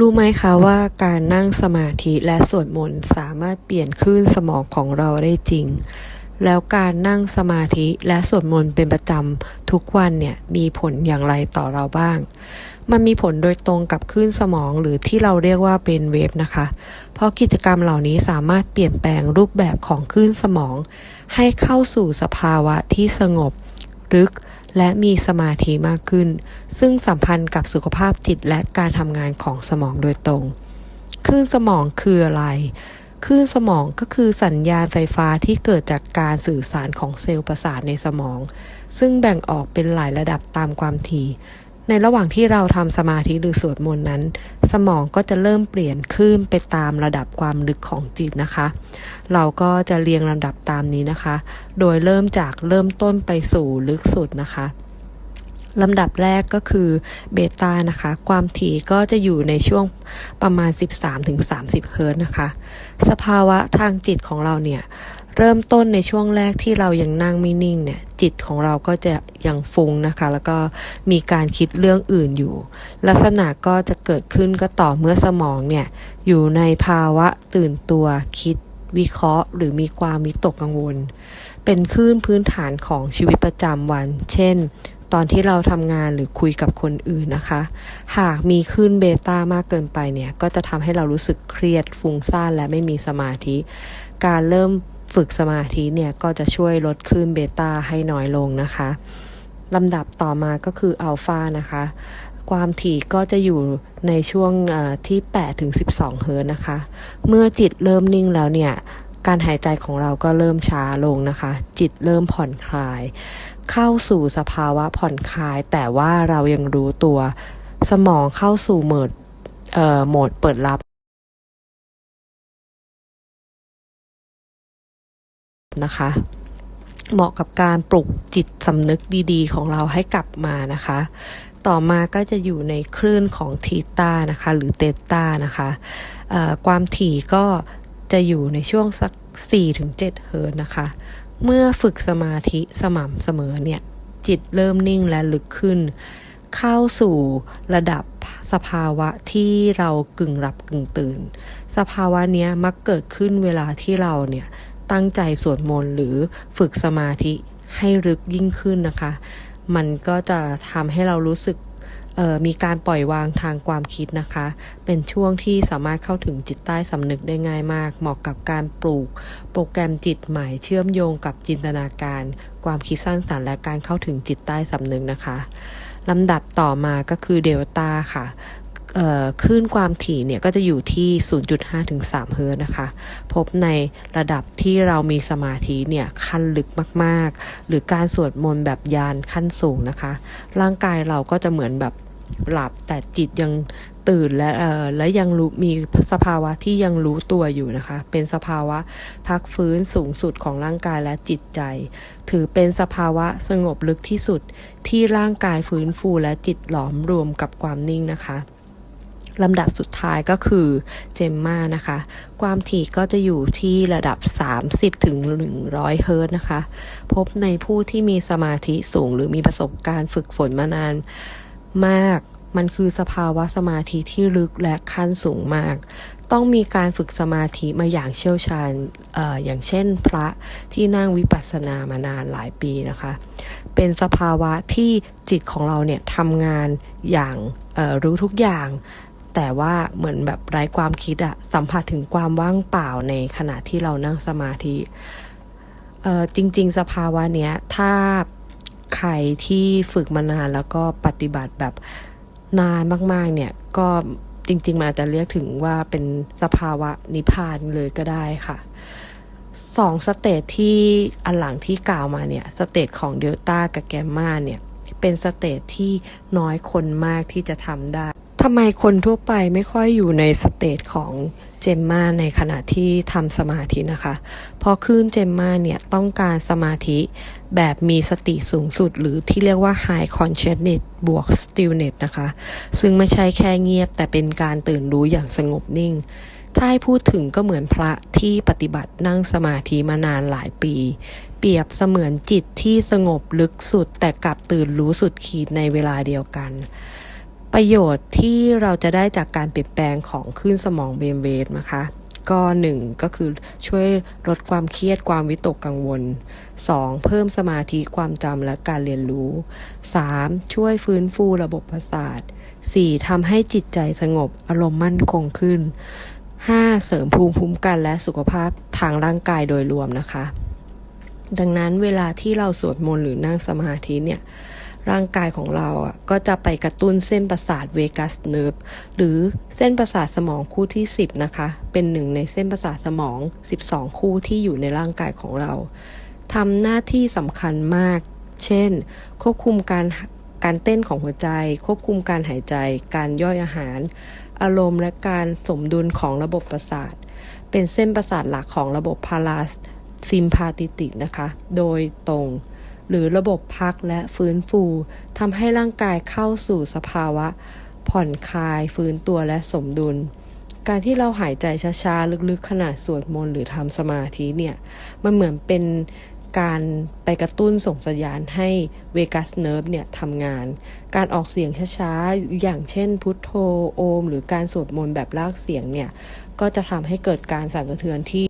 รู้ไหมคะว่าการนั่งสมาธิและสวดมนต์สามารถเปลี่ยนคลื่นสมองของเราได้จริง แล้วการนั่งสมาธิและสวดมนต์เป็นประจำทุกวันเนี่ยมีผลอย่างไรต่อเราบ้าง มันมีผลโดยตรงกับคลื่นสมองหรือที่เราเรียกว่าเป็นเวฟนะคะ เพราะกิจกรรมเหล่านี้สามารถเปลี่ยนแปลงรูปแบบของคลื่นสมอง ให้เข้าสู่สภาวะที่สงบลึก และมีสมาธิมากขึ้น ซึ่งสัมพันธ์กับสุขภาพจิตและการทำงานของสมองโดยตรงคลื่นสมองคืออะไรคลื่นสมองก็คือสัญญาณไฟฟ้าที่เกิดจากการสื่อสารของเซลล์ประสาทในสมอง ซึ่งแบ่งออกเป็นหลายระดับตามความถี่ ในระหว่างที่เราทำสมาธิหรือสวดมนต์นั้น สมองก็จะเริ่มเปลี่ยนขึ้นไปตามระดับความลึกของจิตนะคะ เราก็จะเรียงลำดับตามนี้นะคะ โดยเริ่มจากเริ่มต้นไปสู่ลึกสุดนะคะลำดับแรกก็คือเบต้านะคะ ความถี่ก็จะอยู่ในช่วงประมาณ 13-30 เฮิร์ตนะคะ สภาวะทางจิตของเราเนี่ย เริ่มต้นในช่วงแรกที่เรายังนั่งไม่นิ่งเนี่ย จิตของเราก็จะยังฟุ้งนะคะ แล้วก็มีการคิดเรื่องอื่นอยู่ ลักษณะก็จะเกิดขึ้นก็ต่อเมื่อสมองเนี่ย อยู่ในภาวะตื่นตัวคิดวิเคราะห์ หรือมีความวิตกกังวล เป็นคลื่นพื้นฐานของชีวิตประจำวัน เช่น ตอนที่เราทำงานหรือคุยกับคนอื่นนะคะ หากมีคลื่นเบต้ามากเกินไปเนี่ย ก็จะทำให้เรารู้สึกเครียดฟุ้งซ่านและไม่มีสมาธิ การเริ่ม ฝึกสมาธิเนี่ยก็จะช่วยลดคลื่นเบต้าให้น้อยลงนะคะลำดับต่อมาก็คืออัลฟานะคะ ความถี่ก็จะอยู่ในช่วงที่ 8 ถึง 12 เฮิร์ตนะคะ เมื่อจิตเริ่มนิ่งแล้วเนี่ย การหายใจของเราก็เริ่มช้าลงนะคะ จิตเริ่มผ่อนคลาย เข้าสู่สภาวะผ่อนคลาย แต่ว่าเรายังรู้ตัว สมองเข้าสู่โหมดโหมดเปิดรับ นะคะ เหมาะกับการปลุกจิตสำนึกดีๆ ของเราให้กลับมานะคะ ต่อมาก็จะอยู่ในคลื่นของทีตานะคะ หรือเตต้านะคะความถี่ก็จะอยู่ในช่วงสัก 4-7 เฮิร์ตนะคะ เมื่อฝึกสมาธิสม่ำเสมอเนี่ย จิตเริ่มนิ่งและลึกขึ้น เข้าสู่ระดับสภาวะที่เรากึ่งหลับกึ่งตื่น สภาวะนี้มักเกิดขึ้นเวลาที่เราเนี่ย ตั้งใจสวดมนต์หรือฝึกสมาธิให้ลึกยิ่งขึ้นนะคะ มันก็จะทำให้เรารู้สึกมีการปล่อยวางทางความคิดนะคะ เป็นช่วงที่สามารถเข้าถึงจิตใต้สำนึกได้ง่ายมาก เหมาะกับการปลูก โปรแกรมจิตใหม่เชื่อมโยงกับจินตนาการ ความคิดสร้างสรรค์และการเข้าถึงจิตใต้สำนึกนะคะลำดับต่อมาก็คือเดลต้าค่ะ คลื่นความถี่เนี่ยก็จะอยู่ที่ 0.5 ถึง 3 เฮิร์นะคะ พบในระดับที่เรามีสมาธิเนี่ยขั้นลึกมากๆ หรือการสวดมนต์แบบยานขั้นสูงนะคะ ร่างกายเราก็จะเหมือนแบบหลับแต่จิตยังตื่นและเอ่อและยังรู้มีสภาวะที่ยังรู้ตัวอยู่นะคะ เป็นสภาวะพักฟื้นสูงสุดของร่างกายและจิตใจ ถือเป็นสภาวะสงบลึกที่สุดที่ร่างกายฟื้นฟูและจิตหลอมรวมกับความนิ่งนะคะ ลำดับสุดท้ายก็คือเจมมานะคะ ความถี่ก็จะอยู่ที่ระดับ 30ถึง100 เฮิร์ตนะคะ พบในผู้ที่มีสมาธิสูงหรือมีประสบการณ์ฝึกฝนมานานมาก มันคือสภาวะสมาธิที่ลึกและขั้นสูงมาก ต้องมีการฝึกสมาธิมาอย่างเชี่ยวชาญออย่างเช่นพระที่นั่งวิปัสสนามานานหลายปีนะคะ เป็นสภาวะที่จิตของเราเนี่ยทำงานอย่างรู้ทุกอย่าง แต่ว่าเหมือนแบบไร้ความคิดอะสัมผัสถึงความว่างเปล่าในขณะที่เรานั่งสมาธิเออจริง ๆ สภาวะเนี้ยถ้าใครที่ฝึกมานานแล้วก็ปฏิบัติแบบนานมาก ๆ เนี่ยก็จริง ๆ มาจะเรียกถึงว่าเป็นสภาวะนิพพานเลยก็ได้ค่ะสองสเตจที่อันหลังที่กล่าวมาเนี่ยสเตจของเดลต้ากับแกมมาเนี่ยเป็นสเตจที่น้อยคนมากที่จะทำได้ ทำไมคนทั่วไปไม่ค่อยอยู่ในสเตจของเจมมาในขณะที่ทำสมาธินะคะ เพราะคลื่นเจมมาเนี่ยต้องการสมาธิแบบมีสติสูงสุด หรือที่เรียกว่า high consciousness บวก stillness นะคะ ซึ่งไม่ใช่แค่เงียบแต่เป็นการตื่นรู้อย่างสงบนิ่ง ถ้าให้พูดถึงก็เหมือนพระที่ปฏิบัตินั่งสมาธิมานานหลายปี เปรียบเสมือนจิตที่สงบลึกสุดแต่กลับตื่นรู้สุดขีดในเวลาเดียวกัน ประโยชน์ที่เราจะได้จากการเปลี่ยนแปลงของคลื่นสมองเบมเวฟนะคะก็หนึ่งก็คือช่วยลดความเครียดความวิตกกังวล 2. เพิ่มสมาธิความจำและการเรียนรู้ 3. ช่วยฟื้นฟูระบบประสาท 4. ทำให้จิตใจสงบอารมณ์มั่นคงขึ้น 5. เสริมภูมิคุ้มกันและสุขภาพทางร่างกายโดยรวมนะคะ ดังนั้นเวลาที่เราสวดมนต์หรือนั่งสมาธิเนี่ย ร่างกายของเราอะก็จะไปกระตุ้นเส้นประสาทเวกัสเนิร์ฟหรือเส้นประสาทสมองคู่ที่ 10 นะคะ เป็นหนึ่งในเส้นประสาทสมอง 12 คู่ที่อยู่ในร่างกายของเราทำหน้าที่สำคัญมาก เช่น ควบคุมการการเต้นของหัวใจ ควบคุมการหายใจ การย่อยอาหาร อารมณ์และการสมดุลของระบบประสาท เป็นเส้นประสาทหลักของระบบพาราซิมพาติติกนะคะ โดยตรง หรือระบบพักและฟื้นฟูทำให้ร่างกายเข้าสู่สภาวะ ผ่อนคลายฟื้นตัวและสมดุล การที่เราหายใจช้าๆ ลึกๆ ขณะสวดมนต์หรือทำสมาธิเนี่ย มันเหมือนเป็นการไปกระตุ้นส่งสัญญาณให้เวกัสเนิร์ฟเนี่ยทำงาน การออกเสียงช้าๆ อย่างเช่นพุทโธโอม หรือการสวดมนต์แบบลากเสียงเนี่ย ก็จะทำให้เกิดการสั่นสะเทือนที่